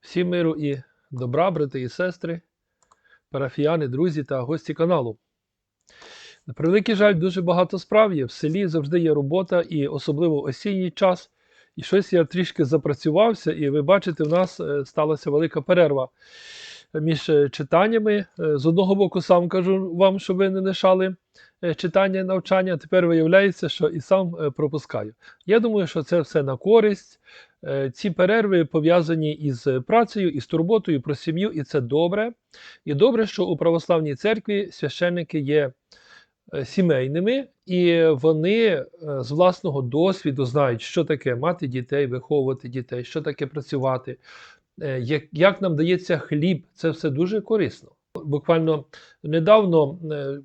Всім миру і добра, брати і сестри, парафіяни, друзі та гості каналу. На превеликий жаль, дуже багато справ є. В селі завжди є робота, і особливо осінній час. І щось я трішки запрацювався, і ви бачите, в нас е, сталася велика перерва між е, читаннями. Е, З одного боку, сам кажу вам, щоб ви не лишали читання і навчання. Тепер виявляється, що і сам пропускаю. Я думаю, що це все на користь. Е, Ці перерви пов'язані із працею, із турботою про сім'ю, і це добре. І добре, що у православній церкві священники є е, сімейними, і вони е, з власного досвіду знають, що таке мати дітей, виховувати дітей, що таке працювати, як, нам дається хліб. Це все дуже корисно. Буквально недавно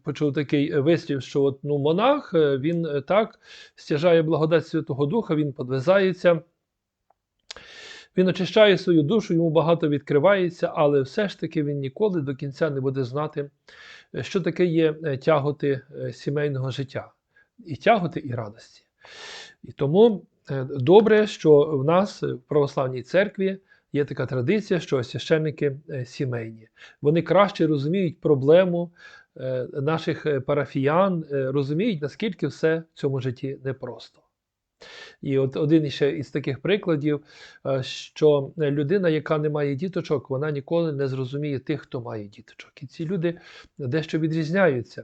почув такий вислів, що от, ну, монах він так стяжає благодать Святого Духа, він подвизається. Він очищає свою душу, йому багато відкривається, але все ж таки він ніколи до кінця не буде знати, е, що таке є е, тяготи е, сімейного життя, і тяготи, і радості. І тому добре, що в нас в православній церкві є така традиція, що священники сімейні. Вони краще розуміють проблему наших парафіян, розуміють, наскільки все в цьому житті непросто. І от один ще із таких прикладів, е, що людина, яка не має діточок, вона ніколи не зрозуміє тих, хто має діточок. І ці люди дещо відрізняються.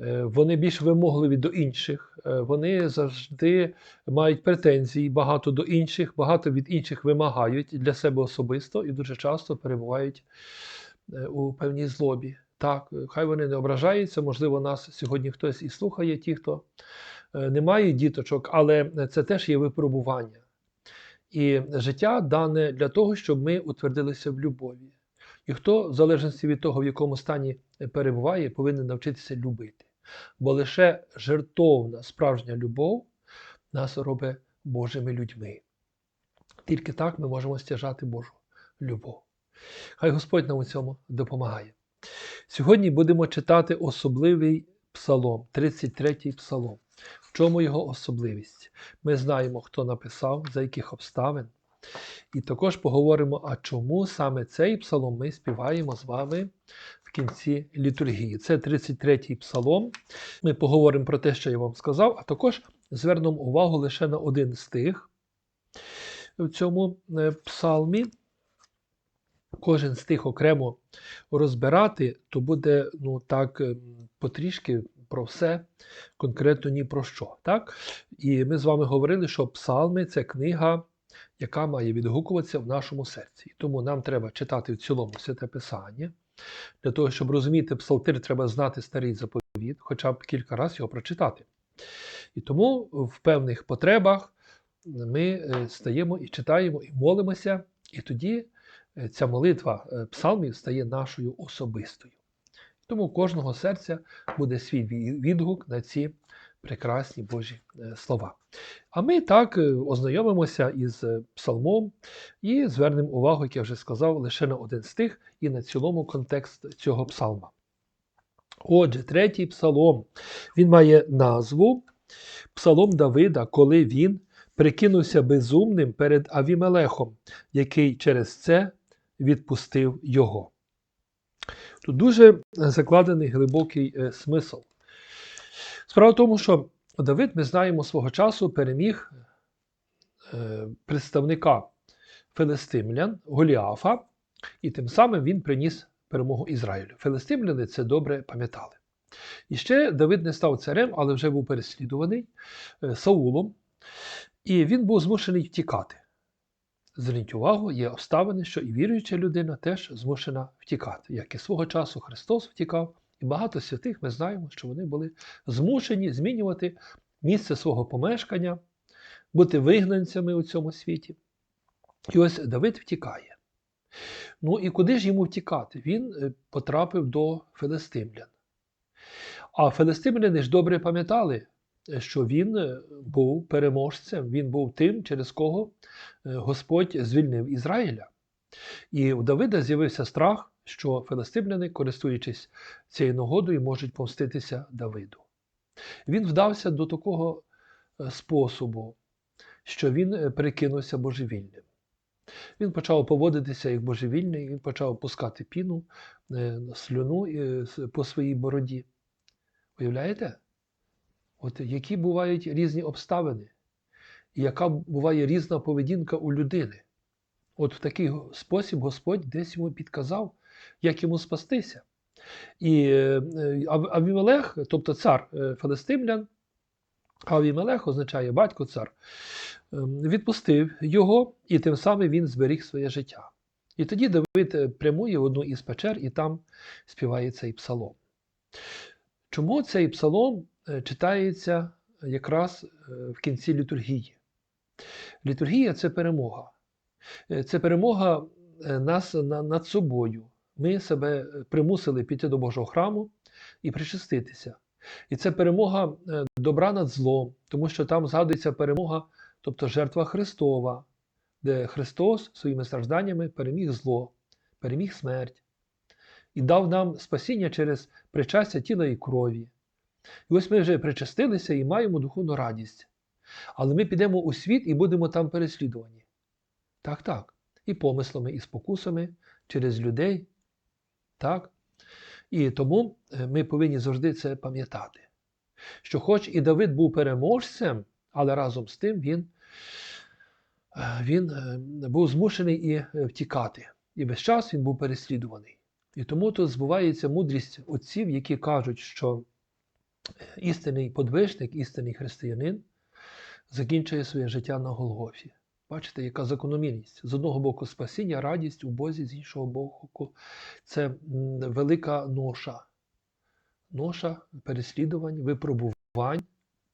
Е, Вони більш вимогливі до інших, е, вони завжди мають претензії багато до інших, багато від інших вимагають для себе особисто і дуже часто перебувають у певній злобі. Так, хай вони не ображаються, можливо, нас сьогодні хтось і слухає, ті, хто е, не має діточок, але це теж є випробування. І життя дане для того, щоб ми утвердилися в любові. І хто, в залежності від того, в якому стані перебуває, повинен навчитися любити. Бо лише жертовна справжня любов нас робить Божими людьми. Тільки так ми можемо стяжати Божу любов. Хай Господь нам у цьому допомагає. Сьогодні будемо читати особливий псалом, 33-й псалом. Чому його особливість? Ми знаємо, хто написав, за яких обставин. І також поговоримо, а чому саме цей псалом ми співаємо з вами в кінці літургії. Це 33-й псалом. Ми поговоримо про те, що я вам сказав, а також звернемо увагу лише на один стих в цьому е, псалмі. Кожен стих окремо розбирати, то буде ну так ем, потрішки про все, конкретно ні про що. Так? І ми з вами говорили, що псалми це книга, яка має відгукуватися в нашому серці. І тому нам треба читати в цілому святе Писання. Для того, щоб розуміти псалтир, треба знати старий заповіт, хоча б кілька разів його прочитати. І тому в певних потребах ми е, стаємо і читаємо, і молимося, і тоді е, ця молитва е, псалмів стає нашою особистою. Тому у кожного серця буде свій відгук на ці прекрасні Божі е, слова. А ми так е, ознайомимося із е, псалмом і звернемо увагу, як я вже сказав, лише на один стих і на цілому контекст цього псалма. Отже, третій псалом. Він має назву Псалом Давида, коли він прикинувся безумним перед Авімелехом, який через це відпустив його. Тут дуже закладений глибокий е, смисл. Справа в тому, що Давид, ми знаємо, свого часу переміг е, представника филистимлян Голіафа, і тим самим він приніс перемогу Ізраїлю. Филистимляни це добре пам'ятали. І ще Давид не став царем, але вже був переслідуваний е, Саулом, і він був змушений втікати. Зверніть увагу, є обставини, що і віруюча людина теж змушена втікати. Як і свого часу Христос втікав, і багато святих ми знаємо, що вони були змушені змінювати місце свого помешкання, бути вигнанцями у цьому світі. І ось Давид втікає. Ну і куди ж йому втікати? Він е, потрапив до филистимлян. А филистимляни ж добре пам'ятали, що він е, був переможцем, він був тим, через кого е, Господь звільнив Ізраїля. І у Давида з'явився страх, що филистимляни, користуючись цією нагодою, можуть помститися Давиду. Він вдався до такого е, способу, що він прикинувся божевільним. Він почав поводитися як божевільний, він почав пускати піну, слюну по своїй бороді. Уявляєте? От які бувають різні обставини, і яка буває різна поведінка у людини. От в такий спосіб Господь десь йому підказав, як йому спастися. І е, е, Ав- Авімелех, тобто цар е, Филистимлян, Авімелех означає батько цар, ем, відпустив його, і тим самим він зберіг своє життя. І тоді Давид е, прямує в одну із печер і там співає цей псалом. Чому цей псалом е, читається якраз е, в кінці літургії? Літургія це перемога. Е, Це перемога е, нас над собою. Ми себе е, примусили піти до Божого храму і причаститися. І це перемога е, добра над злом, тому що там згадується перемога, тобто жертва Христова, де Христос своїми стражданнями переміг зло, переміг смерть і дав нам спасіння через причастя тіла і крові. І ось ми вже причастилися і маємо духовну радість. Але ми підемо у світ і будемо там переслідувані. Так, так. І помислами, і спокусами через людей. Так. І тому е, ми повинні завжди це пам'ятати. Що хоч і Давид був переможцем, але разом з тим він, е, він е, був змушений і втікати. І весь час він був переслідуваний. І тому тут збувається мудрість отців, які кажуть, що істинний подвижник, істинний християнин закінчує своє життя на Голгофі. Бачите, яка закономірність? З одного боку спасіння, радість у Бозі, з іншого боку, це велика ноша. Ноша переслідувань, випробувань,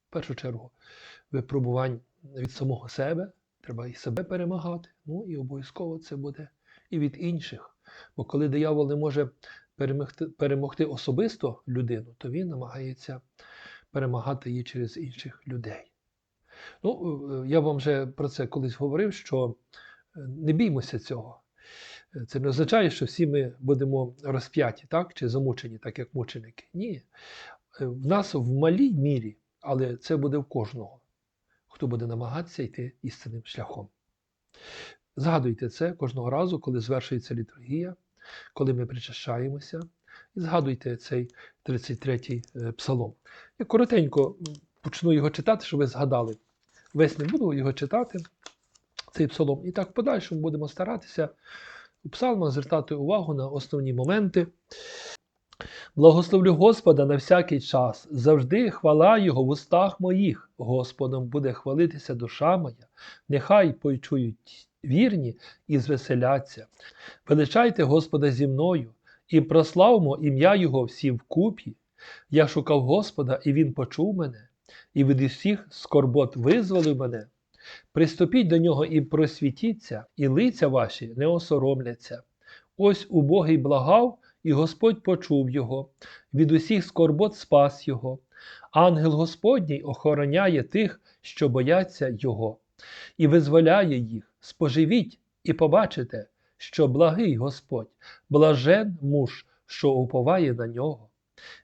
в першу чергу, випробувань від самого себе. Треба і себе перемагати. Ну і обов'язково це буде і від інших. Бо коли диявол не може перемогти, перемогти особисто людину, то він намагається перемагати її через інших людей. Ну, е, я вам вже про це колись говорив, що е, не біймося цього. Е, Це не означає, що всі ми будемо розп'яті, так? чи замучені, так як мученики. Ні. В нас в малій мірі, але це буде в кожного, хто буде намагатися йти істинним шляхом. Згадуйте це кожного разу, коли звершується літургія, коли ми причащаємося, і згадуйте цей 33-й е, псалом. Я коротенько почну його читати, щоб ви згадали. Весь не буду його читати, цей псалом. І так в подальшому будемо старатися у псалмах звертати увагу на основні моменти. Благословлю Господа на всякий час, завжди хвала Його в устах моїх. Господом буде хвалитися душа моя, нехай почують вірні і звеселяться. Величайте Господа зі мною і прославмо ім'я Його всі вкупі. Я шукав Господа, і Він почув мене, і від усіх скорбот визволив мене. Приступіть до нього і просвітіться, і лиця ваші не осоромляться. Ось убогий благав, і Господь почув його, від усіх скорбот спас його. Ангел Господній охороняє тих, що бояться Його, і визволяє їх. Споживіть і побачите, що благий Господь, блажен муж, що уповає на нього.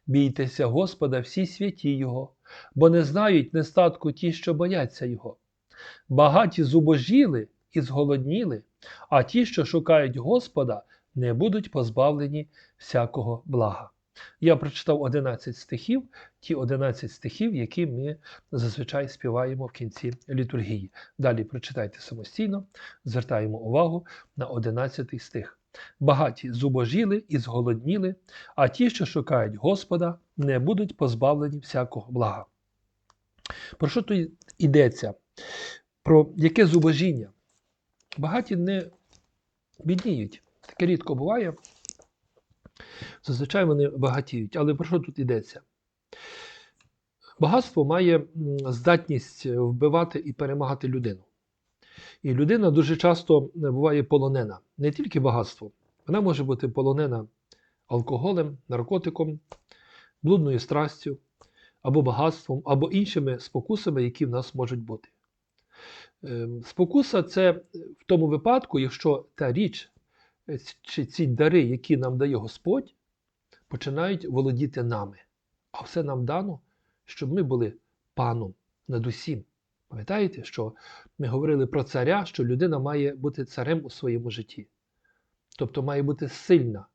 Бійтеся Господа всі святі Його, бо не знають нестатку ті, що бояться Його. Багаті зубожіли і зголодніли, а ті, що шукають Господа, не будуть позбавлені всякого блага. Я прочитав 11 стихів, ті 11 стихів, які ми зазвичай співаємо в кінці літургії. Далі прочитайте самостійно, звертаємо увагу на 11 стих. Багаті зубожіли і зголодніли, а ті, що шукають Господа, не будуть позбавлені всякого блага. Про що тут йдеться? Про яке зубожіння? Багаті не бідніють. Таке рідко буває. Зазвичай вони багатіють. Але про що тут йдеться? Багатство має здатність вбивати і перемагати людину. І людина дуже часто буває полонена. Не тільки багатством, вона може бути полонена алкоголем, наркотиком, блудною страстю, або багатством, або іншими спокусами, які в нас можуть бути. Ем, Спокуса це в тому випадку, якщо та річ е, чи ці дари, які нам дає Господь, починають володіти нами. А все нам дано, щоб ми були паном над усім. Пам'ятаєте, що ми говорили про царя, що людина має бути царем у своєму житті. Тобто має бути сильна,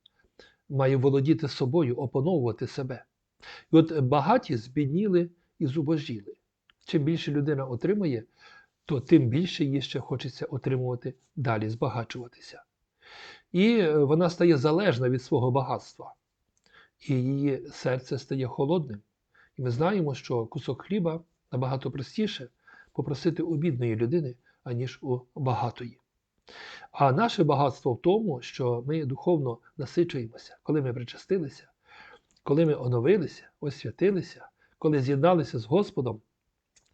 має володіти собою, опановувати себе. І от багаті збідніли і зубожіли. Чим більше людина отримує, то тим більше їй ще хочеться отримувати далі, збагачуватися. І е, вона стає залежна від свого багатства, і її серце стає холодним. І ми знаємо, що кусок хліба набагато простіше попросити у бідної людини, аніж у багатої. А наше багатство в тому, що ми духовно насичуємося, коли ми причастилися, коли ми оновилися, освятилися, коли з'єдналися з Господом,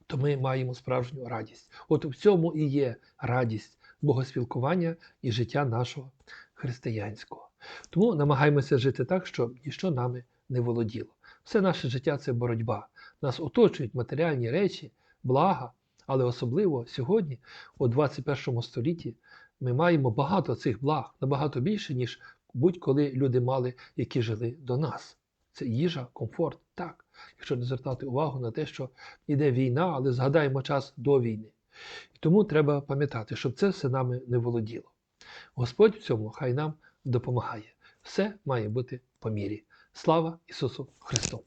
то ми маємо справжню радість. От в цьому і є радість богоспілкування і життя нашого християнського. Тому намагаємося жити так, щоб ніщо нами не володіло. Все наше життя це боротьба. Нас оточують матеріальні речі, блага, але особливо сьогодні, у 21 столітті, ми маємо багато цих благ, набагато більше, ніж будь-коли люди мали, які жили до нас. Це їжа, комфорт, так. Якщо не звертати увагу на те, що йде війна, але згадаємо час до війни. І тому треба пам'ятати, щоб це все нами не володіло. Господь в цьому хай нам допомагає. Все має бути по мірі. Слава Ісусу Христу!